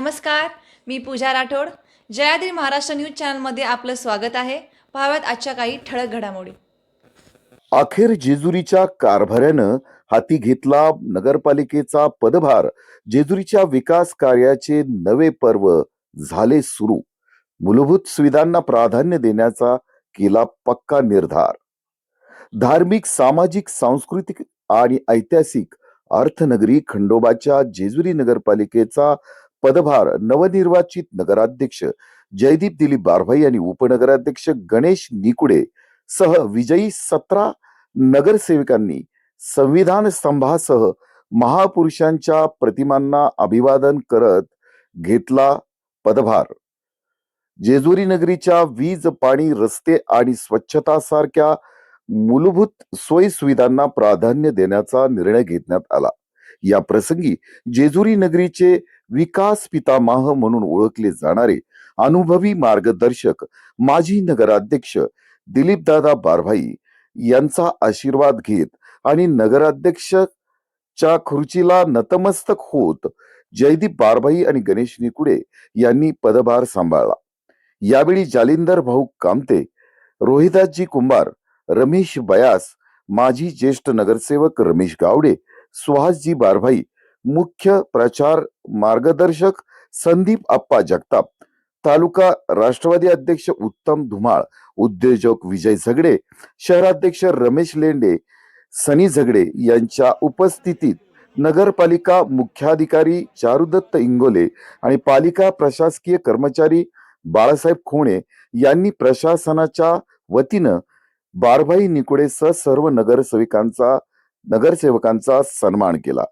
नमस्कार मी पूजा राठोड. जयाद्री महाराष्ट्र न्यूज चॅनलमध्ये आपलं स्वागत आहे. पाहाव्यात आजच्या काही ठळक घडामोडी. अखेर जेजुरीच्या कारभाऱ्यानं हाती घेतला नगरपालिकेचा पदभार. जेजुरीच्या विकास कार्याचे नवे पर्व झाले सुरू. मूलभूत सुविधांना प्राधान्य देण्याचा केला पक्का निर्धार. धार्मिक सामाजिक सांस्कृतिक आणि ऐतिहासिक अर्थनगरी खंडोबाच्या जेजुरी नगरपालिकेचा पदभार नवनिर्वाचित नगराध्यक्ष जयदीप दिलीप बारभाई आणि उपनगराध्यक्ष गणेश निकुडे सह विजयी सतरा नगरसेवकांनी संविधान स्तंभासह महापुरुषांच्या प्रतिमांना अभिवादन करत घेतला पदभार. जेजुरी नगरीच्या वीज पाणी रस्ते आणि स्वच्छता सारख्या मूलभूत सोयी सुविधांना प्राधान्य देण्याचा निर्णय घेण्यात आला. या प्रसंगी जेजुरी नगरीचे विकास पितामह म्हणून ओळखले जाणारे अनुभवी मार्गदर्शक माजी नगराध्यक्ष दिलीपदादा बारभाई यांचा आशीर्वाद घेत आणि नगराध्यक्षच्या खुर्चीला नतमस्तक होत जयदीप बारभाई आणि गणेश निकुडे यांनी पदभार सांभाळला. यावेळी जालिंदर भाऊ कामते रोहिदासजी कुंभार रमेश बयास माजी ज्येष्ठ नगरसेवक रमेश गावडे सुहासजी बारभाई मुख्य प्रचार मार्गदर्शक संदीप आप्पा जगताप तालुका राष्ट्रवादी अध्यक्ष उत्तम धुमाळ उद्योजक विजय झगडे शहराध्यक्ष रमेश लेंडे सनी झगडे यांच्या उपस्थितीत नगरपालिका मुख्याधिकारी चारुदत्त इंगोले आणि पालिका प्रशासकीय कर्मचारी बाळासाहेब खोणे यांनी प्रशासनाच्या वतीनं बारभाई निकुडेसह सर्व नगरसेविकांचा नगरसेवकांचा सन्मान केला.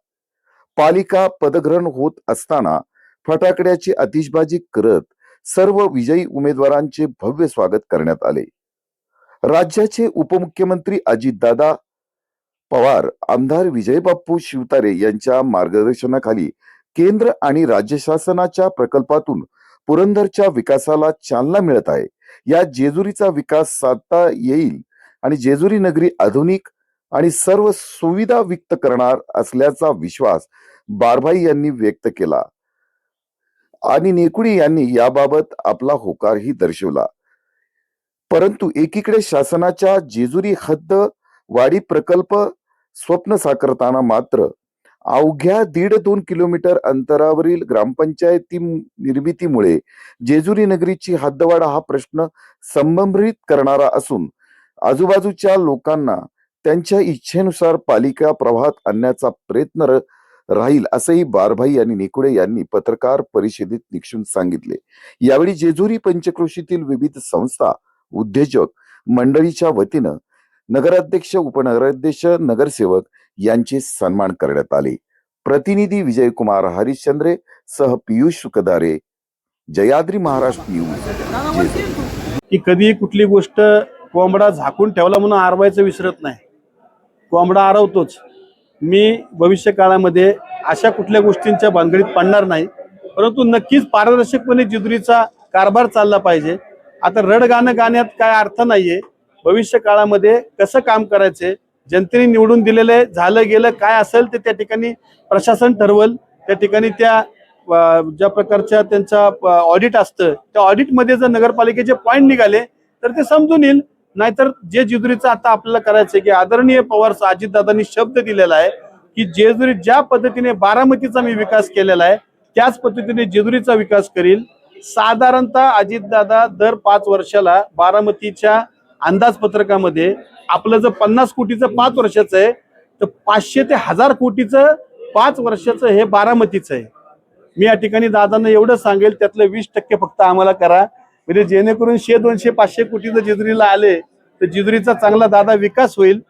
पालिका पदग्रहण होत असताना फटाकड्याची आतिषबाजी करत सर्व विजयी उमेदवारांचे भव्य स्वागत करण्यात आले. राज्याचे उपमुख्यमंत्री अजितदादा पवार आमदार विजयबाप्पू शिवतारे यांच्या मार्गदर्शनाखाली केंद्र आणि राज्य शासनाच्या प्रकल्पातून पुरंदरच्या विकासाला चालना मिळत आहे. या जेजुरीचा विकास साधता येईल आणि जेजुरी नगरी आधुनिक आणि सर्व सुविधा व्यक्त करणार असल्याचा विश्वास बारभाई यांनी व्यक्त केला. आणि नेकुडी यांनी याबाबत आपला होकारही दर्शवला. परंतु एकीकडे शासनाच्या जेजुरी हद्द वाढी प्रकल्प स्वप्न साकारताना मात्र अवघ्या दीड दोन किलोमीटर अंतरावरील ग्रामपंचायती निर्मितीमुळे जेजुरी नगरीची हद्दवाढ हा प्रश्न संभ्रमित करणारा असून आजूबाजूच्या लोकांना त्यांच्या इच्छेनुसार पालिका प्रवाहात आणण्याचा प्रयत्न राहील असंही बारभाई आणि निकुडे यांनी पत्रकार परिषदेत निक्षून सांगितले. यावेळी जेजुरी पंचक्रोशीतील विविध संस्था उद्योजक मंडळीच्या वतीनं नगराध्यक्ष उपनगराध्यक्ष नगरसेवक यांचे सन्मान करण्यात आले. प्रतिनिधी विजयकुमार हरिश्चंद्रे सह पियुष सुकदारे जयाद्री महाराष्ट्र न्यूज की कधी कुठली गोष्ट कोंबडा झाकून ठेवला म्हणून आरवायचं विसरत नाही. कोंबडा आरवतोच. मी भविष्य काळामध्ये अशा कुठल्या गोष्टींच्या भानगडीत पडणार नाही. परंतु नक्कीच पारदर्शकपणे जिजुरीचा कारभार चालला पाहिजे. आता रड गाणं गाण्यात काय अर्थ नाहीये. भविष्य काळामध्ये कसं काम करायचे जनतेने निवडून दिलेले झालं गेलं काय असेल ते त्या ठिकाणी प्रशासन ठरवल. त्या ठिकाणी त्या ज्या प्रकारच्या त्यांचा ऑडिट असतं त्या ऑडिटमध्ये जर नगरपालिकेचे पॉईंट निघाले तर ते समजून येईल. नाहीतर जे जेजुरीचं आता आपल्याला करायचंय की आदरणीय पवार अजितदादांनी शब्द दिलेला आहे की जेजुरी ज्या पद्धतीने बारामतीचा मी विकास केलेला आहे त्याच पद्धतीने जेजुरीचा विकास करील. साधारणतः अजितदादा दर पाच वर्षाला बारामतीच्या अंदाजपत्रकामध्ये आपलं जर पन्नास कोटीचं पाच वर्षाचं आहे तर पाचशे ते हजार कोटीचं पाच वर्षाचं हे बारामतीचं आहे. मी या ठिकाणी दादांना एवढं सांगेल त्यातलं वीस टक्के फक्त आम्हाला करा. म्हणजे जेणेकरून शे दोनशे पाचशे कोटी जर आले तर जिजुरीचा चांगला दादा विकास होईल.